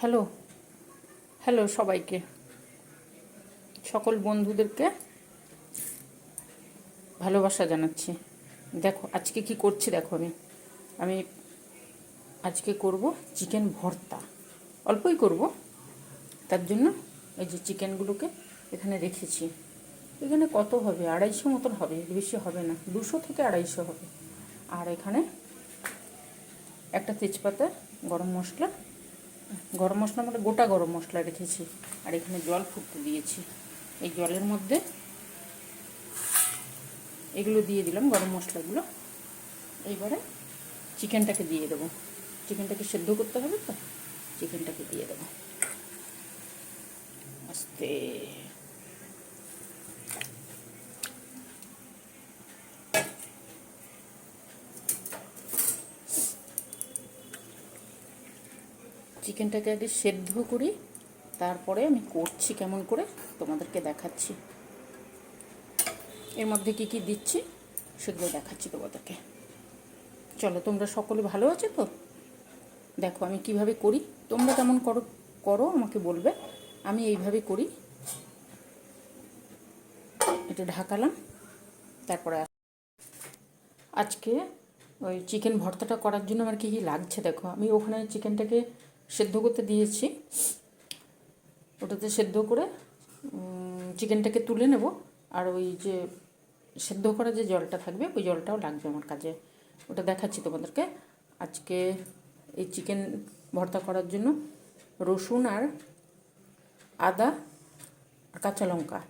Hello hello সবাইকে। সকল বন্ধুদেরকে ভালোবাসা জানাচ্ছি। দেখো, আজকে কি করছি দেখো আমি। আমি আজকে করব চিকেন ভর্তা। অল্পই করব। তার জন্য এই যে চিকেনগুলোকে এখানে রেখেছি। এখানে কত হবে? আড়াইশো মতন হবে, বেশি হবে না। দুশো থেকে আড়াইশো হবে। আর এখানে একটা তেজপাতা, গরম মশলা গরম মশলা মানে গোটা গরম মশলা রেখেছি। আর এখানে জল ফুটতে দিয়েছি। এই জলের মধ্যে এগুলো দিয়ে দিলাম, গরম মশলাগুলো। এইবারে চিকেনটাকে দিয়ে দেবো। চিকেনটাকে সেদ্ধ করতে হবে তো? চিকেনটাকে দিয়ে দেবো। আস্তে। চিকেনটাকে আগে সেদ্ধ করি, তারপরে আমি করছি কেমন করে তোমাদেরকে দেখাচ্ছি। এর মধ্যে কি কি দিচ্ছি সেগুলো দেখাচ্ছি তোমাদেরকে। চলো, তোমরা সকলে ভালো আছো তো? দেখো, আমি কীভাবে করি, তোমরা কেমন করো করো, আমাকে বলবে। আমি এইভাবে করি। এটা ঢাকালাম, তারপরে আজকে ওই চিকেন ভর্তাটা করার জন্য আমার কী কী লাগছে দেখো। আমি ওখানে চিকেনটাকে সেদ্ধ করতে দিয়েছি। ওটাতে সেদ্ধ করে চিকেনটাকে তুলে নেব। আর ওই যে সেদ্ধ করা যে জলটা থাকবে, ওই জলটাও লাগবে আমার কাজে ওটা দেখাচ্ছি তোমাদেরকে। আজকে এই চিকেন ভর্তা করার জন্য রসুন আর আদা আর কাঁচা লঙ্কা।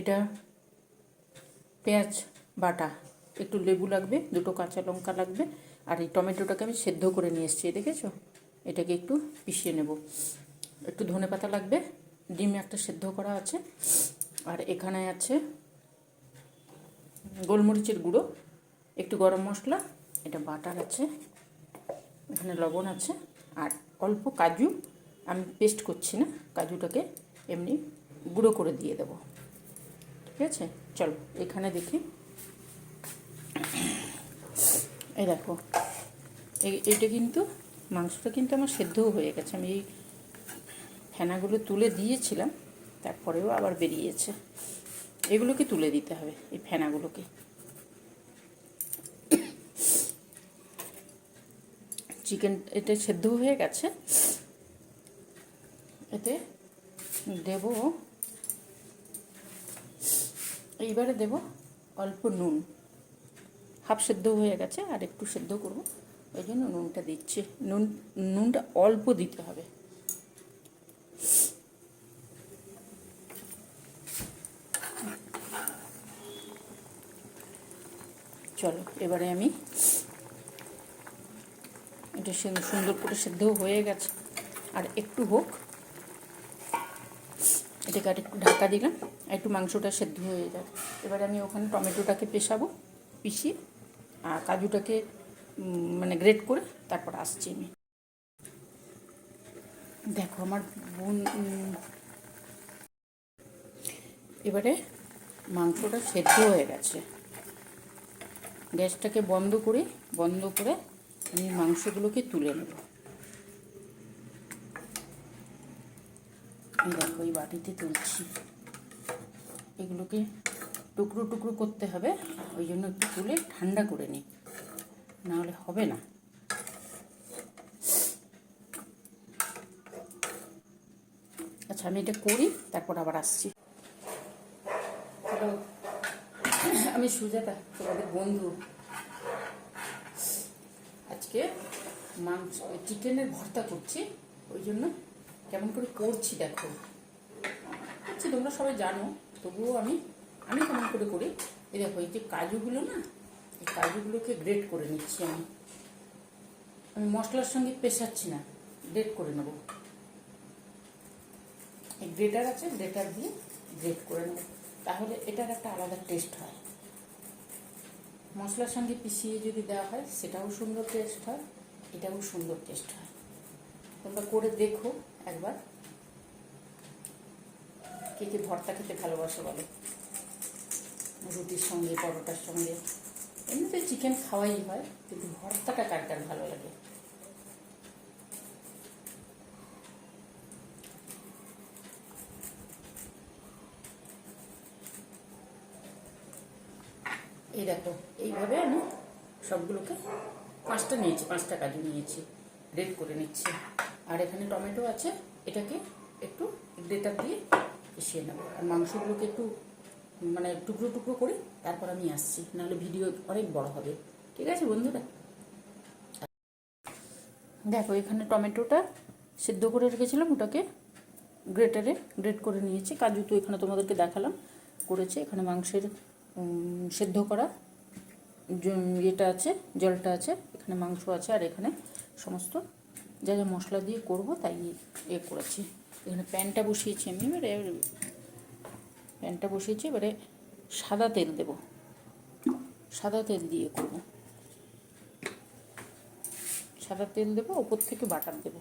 এটা পেঁয়াজ বাটা, একটু লেবু লাগবে, দুটো কাঁচা লঙ্কা লাগবে। আর এই টমেটোটাকে আমি সেদ্ধ করে নিয়ে এসেছি, দেখেছ? এটাকে একটু পিষিয়ে নেব। একটু ধনে পাতা লাগবে, ডিম একটা সেদ্ধ করা আছে, আর এখানে আছে গোলমরিচের গুঁড়ো, একটু গরম মশলা, এটা বাটার আছে, এখানে লবণ আছে, আর অল্প কাজু, আমি পেস্ট করছি না, কাজুটাকে এমনি গুঁড়ো করে দিয়ে দেব। ঠিক আছে? চলো, এখানে দেখি। এই দেখো এইটা কিন্তু মাংসটা কিন্তু আমার সেদ্ধও হয়ে গেছে। আমি এই ফেনাগুলো তুলে দিয়েছিলাম, তারপরেও আবার বেরিয়েছে। এগুলোকে তুলে দিতে হবে, এই ফেনাগুলোকে। চিকেন এটা সেদ্ধ হয়ে গেছে। এতে দেব, এইবারে দেব অল্প নুন। হাফ সেদ্ধ হয়ে গেছে, আর একটু সেদ্ধ করব। ওই জন্য নুনটা দিচ্ছি। নুন, নুনটা অল্প দিতে হবে। চলো, এবারে আমি এটা সুন্দর করে সেদ্ধ হয়ে গেছে। আর একটু হোক। এটাকে আর একটু ঢাকা দিলাম, আর একটু মাংসটা সেদ্ধ হয়ে যাবে। এবারে আমি ওখানে টমেটোটাকে পেশাবো, পিষিয়ে, আর কাজুটাকে মানে গ্রেট করে তারপর আসছি আমি। দেখো আমার বোন এবারে মাংসটা সেদ্ধ হয়ে গেছে। গ্যাসটাকে বন্ধ করে বন্ধ করে আমি মাংসগুলোকে তুলে নেব। দেখো, এই বাটিতে তুলছি। এগুলোকে টুকরো টুকরো করতে হবে, ওই জন্য একটু তুলে ঠান্ডা করে নিই। নাহলে হবে না। আচ্ছা আমি এটা করি, তারপর আবার আসছি। আমি সুজাতা, তোমাদের বন্ধু। আজকে মাংস চিকেনের ভর্তা করছি। ওই জন্য কেমন করে করছি দেখো। আচ্ছা তোমরা সবাই জানো, তবুও আমি আমি কেমন করে করি? এই দেখো, এই যে কাজুগুলো না কাজুগুলোকে গ্রেট করে নিচ্ছি আমি। আমি মশলার সঙ্গে পেশাচ্ছি না গ্রেট করে নেব। এই গ্রেটার আছে গ্রেটার দিয়ে গ্রেট করে নেব। তাহলে এটার একটা আলাদা টেস্ট হয়। মশলার সঙ্গে পিষিয়ে যদি দেওয়া হয়, সেটাও সুন্দর টেস্ট হয়, এটাও সুন্দর টেস্ট হয়। তোমরা করে দেখো একবার। কে কে ভর্তা খেতে ভালোবাসো বলো? রুটির সঙ্গে, পরোটার সঙ্গে। এমনিতে চিকেন খাওয়াই হয়, কিন্তু ভর্তাটা কার কার ভালো লাগে। এই দেখো, এইভাবে আমি সবগুলোকে পাঁচটা নিয়েছি, পাঁচটা কাজু নিয়েছি রেড করে নিচ্ছি। আর এখানে টমেটো আছে, এটাকে একটু গ্রেটার দিয়ে এসিয়ে নেব। আর মাংসগুলোকে একটু মানে টুকরো টুকরো করে তারপর আমি আসছি। নাহলে ভিডিও অনেক বড় হবে। ঠিক আছে বন্ধুরা? দেখো, এখানে টমেটোটা সিদ্ধ করে রেখেছিলাম। ওটাকে গ্রেটারে গ্রেট করে নিয়েছি। কাজু তো এখানে তোমাদেরকে দেখালাম, করেছে। এখানে মাংসের সেদ্ধ করা ইয়েটা আছে, জলটা আছে, এখানে মাংস আছে, আর এখানে সমস্ত যা যা মশলা দিয়ে করব তাই এ করেছি। এখানে প্যানটা বসিয়েছি আমি। এবারে প্যানটা বসিয়েছি, এবারে সাদা তেল দেব। সাদা তেল দিয়ে করব। সাদা তেল দেবো, ওপর থেকে বাটার দেবো।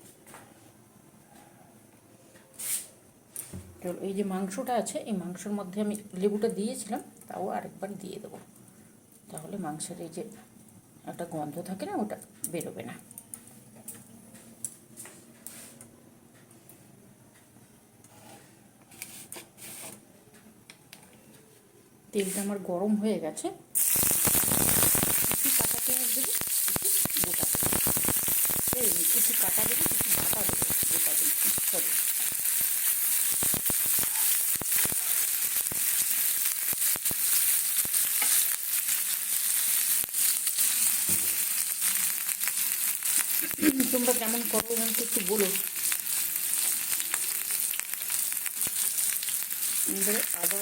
চলো, এই যে মাংসটা আছে, এই মাংসের মধ্যে আমি লেবুটা দিয়েছিলাম, তাও আরেকবার দিয়ে দেবো। তাহলে মাংসের এই যে একটা গন্ধ থাকে না, ওটা বেরোবে না। তেলটা আমার গরম হয়ে গেছে। কিছু কাটা পেঁয়াজ দেবো কিছু গোটা দেবো। এই কিছু কাটা দেবো, কিছু বাটা দেবো, গোটা দেবো, সরি। তোমরা কেমন করো আমাকে একটু বলো। এবারে আদা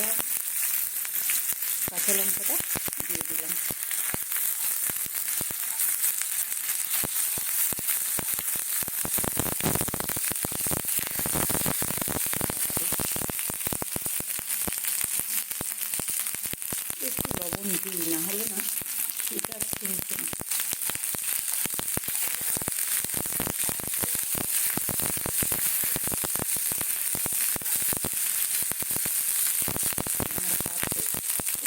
কাঁচা লঙ্কাটা দিয়ে দিলাম একটু লবণ দিই না হলে না এটা শুনছে না আমার হাতে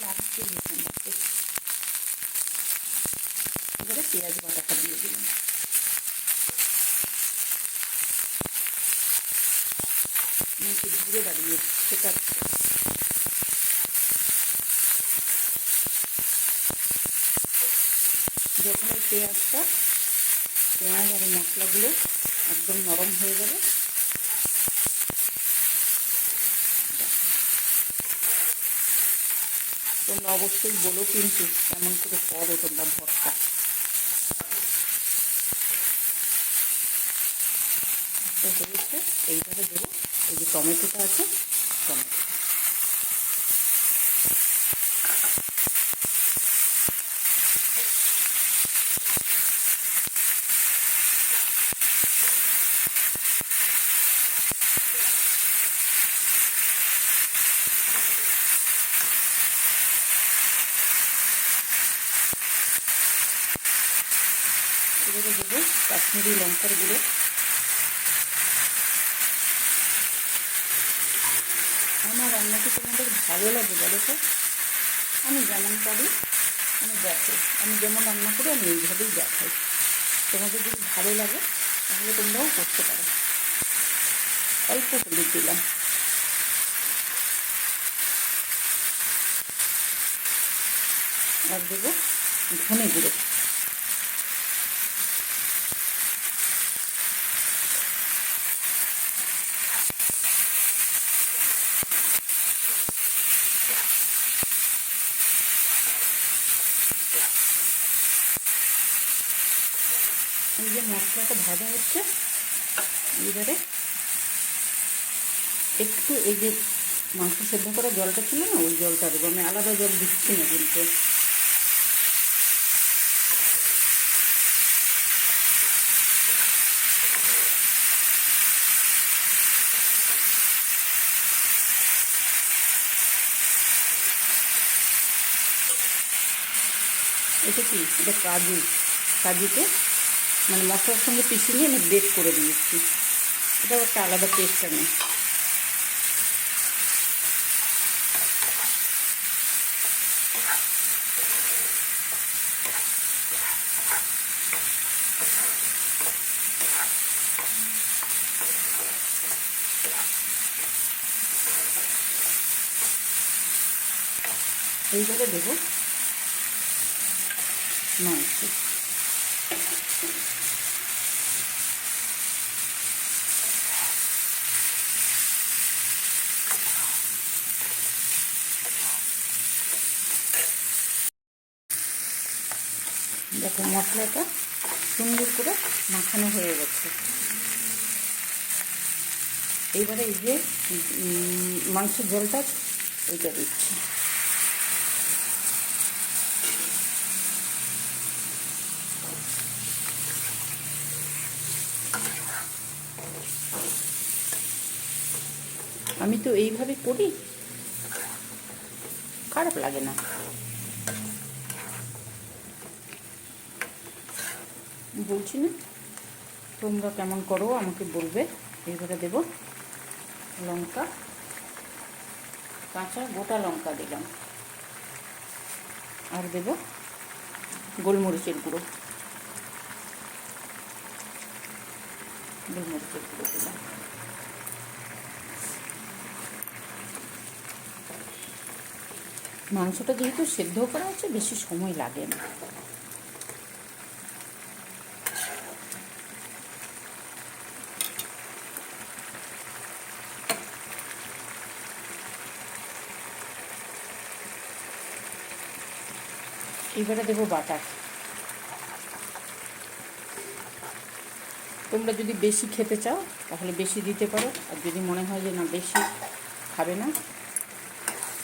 লাগছে ভীষণ লাগছে এবারে পেঁয়াজ বাটাটা দিয়ে দিলাম? একটু ঘুরে দাঁড়িয়ে সেটা যখন এই পেঁয়াজটা, পেঁয়াজ আর মশলাগুলো একদম নরম হয়ে যাবে তোমরা অবশ্যই বলো কিন্তু কেমন করে করো তোমরা ভর্তা। তো হয়েছে এইভাবে দেবো। এই যে টমেটোটা আছে টমেটো। এবারে দেবো কাশ্মীরি লঙ্কার গুঁড়ো। আমার রান্না কি তোমাদের ভালো লাগে বলো তো? আমি যেমন পারি, আমি দেখো, আমি যেমন রান্না করি, আমি এইভাবেই দেখাই। তোমাদের যদি ভালো লাগে, তাহলে তোমরাও করতে পারো। অল্প হলুদ দিলাম। আর দেবো ধনে গুঁড়ো এই যে মশলাটা ভাজা হচ্ছে। এবারে একটু এই যে মাংস সেদ্ধ করা জলটা ছিল না, ওই জলটা দেবো। আমি আলাদা জল দিচ্ছি না কিন্তু। এটা কি? এটা কাজু। কাজুকে মানে মশলার সঙ্গে পিষে নিয়ে আমি ব্রেক করে দিয়েছি। এটাও একটা আলাদা টেস্ট আনে এইবারে দেবো মাংস। দেখো মশলাটা সুন্দর করে মাখানো হয়ে গেছে। এইবারে এই যে মাংসের ঝোলটা ওইটা দিচ্ছি। আমি তো এইভাবে করি, খারাপ লাগে না। বলছি না? তোমরা কেমন করো, আমাকে বলবে। এইবারে দেব। লঙ্কা, কাঁচা, গোটা লঙ্কা দিলাম। আর দেব গোলমরিচের গুঁড়ো। গোলমরিচের গুঁড়ো দিলাম। মাংসটা যেহেতু সেদ্ধ করা হচ্ছে, বেশি সময় লাগে না। এবারে দেবো বাটার। তোমরা যদি বেশি খেতে চাও, তাহলে বেশি দিতে পারো। আর যদি মনে হয় যে না, বেশি খাবে না,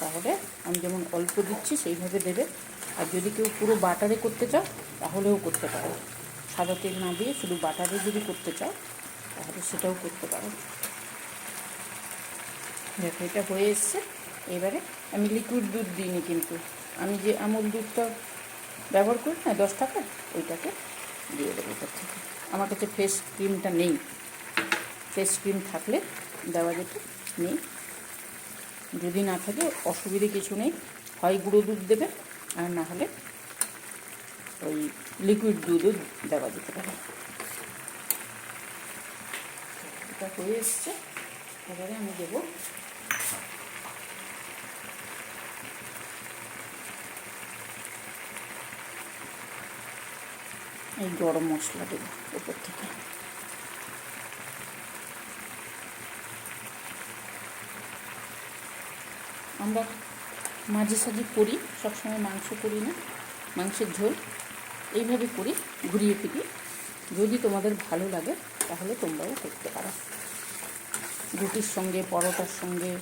তাহলে আমি যেমন অল্প দিচ্ছি, সেইভাবে দেবে। আর যদি কেউ পুরো বাটারে করতে চাও, তাহলেও করতে পারো। সাদা তেল না দিয়ে শুধু বাটারে যদি করতে চাও, তাহলে সেটাও করতে পারো। দেখো, এটা হয়ে এসছে। এবারে আমি লিকুইড দুধ দিইনি কিন্তু। আমি যে আমুল দুধটা ব্যবহার করি না দশ টাকা, ওইটাকে দিয়ে দেবো ওটার থেকে। আমার কাছে ফেস ক্রিমটা নেই। ফেস ক্রিম থাকলে দেওয়া যেত, নেই। যদি না থাকে, অসুবিধে কিছু নেই। হয় গুঁড়ো দুধ দেবে, আর না হলে ওই লিকুইড দুধও দেওয়া যেতে পারে। এটা হয়ে এসছে। এবারে আমি দেবো এই গরম মশলা দেবো উপর থেকে। আমরা মাঝে সাঝে করি, সবসময় মাংস করি না, মাংসের ঝোল। এইভাবে করি, ঘুরিয়ে ফিরিয়ে। যদি তোমাদের ভালো লাগে, তাহলে তোমরাও করতে পারো। রুটির সঙ্গে, পরোটার সঙ্গে,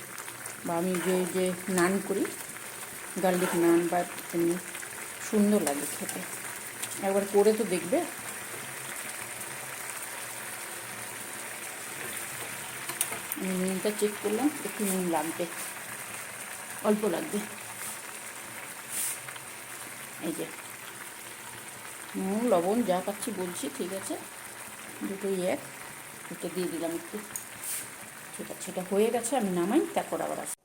বা আমি যে যে নান করি, গার্লিক নান বা এমনি সুন্দর লাগে খেতে। একবার করে তো দেখবে। নুনটা চেক করলাম, একটু নুন লাগবে, অল্প লাগবে। এই যে, নুন, লবণ যা পাচ্ছি বলছি, ঠিক আছে? দুটোই এক এটা দিয়ে দিলাম একটু। ঠিক আছে এটা হয়ে গেছে, আমি নামাই, তারপর আবার আসি।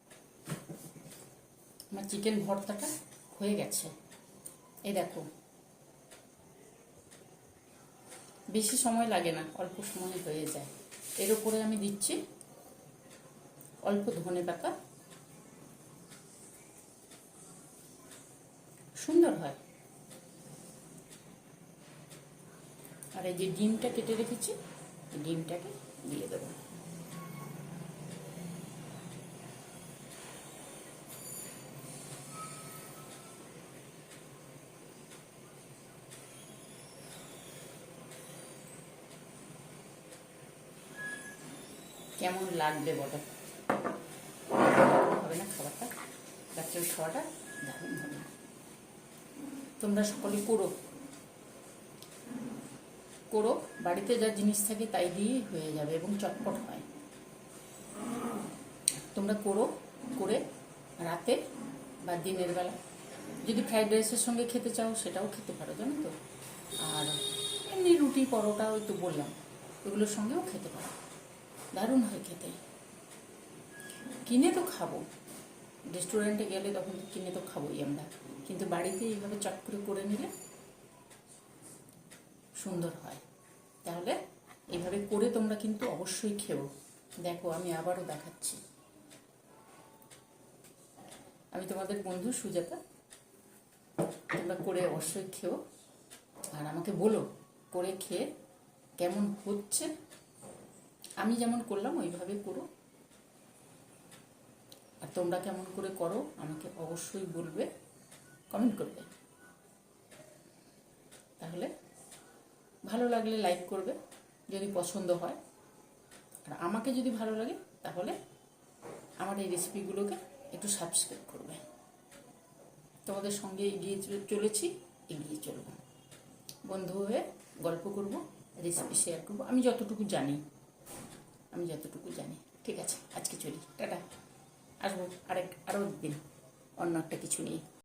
আমার চিকেন ভর্তাটা হয়ে গেছে। এই দেখো বেশি সময় লাগে না, অল্প সময় হয়ে যায়। এর উপরে আমি দিচ্ছি অল্প ধনে পাতা। সুন্দর হয়। আর এই যে ডিমটা কেটে রেখেছি, ডিমটাকে দিয়ে দেবো কেমন লাগবে বলো হবে না খাবারটা? রাত্রের খাওয়াটা? দারুণ হবে। তোমরা সকলে করো। করো, বাড়িতে যা জিনিস থাকে তাই দিয়েই হয়ে যাবে এবং চটপট হয়। তোমরা করো, করে রাতে বা দিনের বেলা। যদি ফ্রাইড রাইসের সঙ্গে খেতে চাও, সেটাও খেতে পারো, জানো তো। আর এমনি রুটি, পরোটা, ওই তো বললাম, এগুলোর সঙ্গেও খেতে পারো। দারুণ হয় খেতে। কিনে তো খাব। রেস্টুরেন্টে গেলে তখন কিনে তো খাবোই আমরা। কিন্তু বাড়িতে এইভাবে চট করে করে নিলে সুন্দর হয়। তাহলে এইভাবে করে তোমরা কিন্তু অবশ্যই খেও। দেখো, আমি আবারও দেখাচ্ছি। আমি তোমাদের বন্ধু সুজাতা, তোমরা করে অবশ্যই খেও। আর আমাকে বলো, করে খেয়ে কেমন হচ্ছে? আমি যেমন করলাম, ওইভাবে করো। আর তোমরা কেমন করে করো, আমাকে অবশ্যই বলবে কমেন্ট করবে। তাহলে ভালো লাগলে লাইক করবে, যদি পছন্দ হয়। আর আমাকে যদি ভালো লাগে, তাহলে আমার এই রেসিপিগুলোকে একটু সাবস্ক্রাইব করবে। তোমাদের সঙ্গে এগিয়ে চলে- চলেছি, এগিয়ে চলবো। বন্ধু হয়ে গল্প করব রেসিপি শেয়ার করব, আমি যতটুকু জানি। আমি যতটুকু জানি। ঠিক আছে, আজকে চলি। টাটা। আসব আরেক আরও একদিন। অন্য একটা কিছু নিয়ে।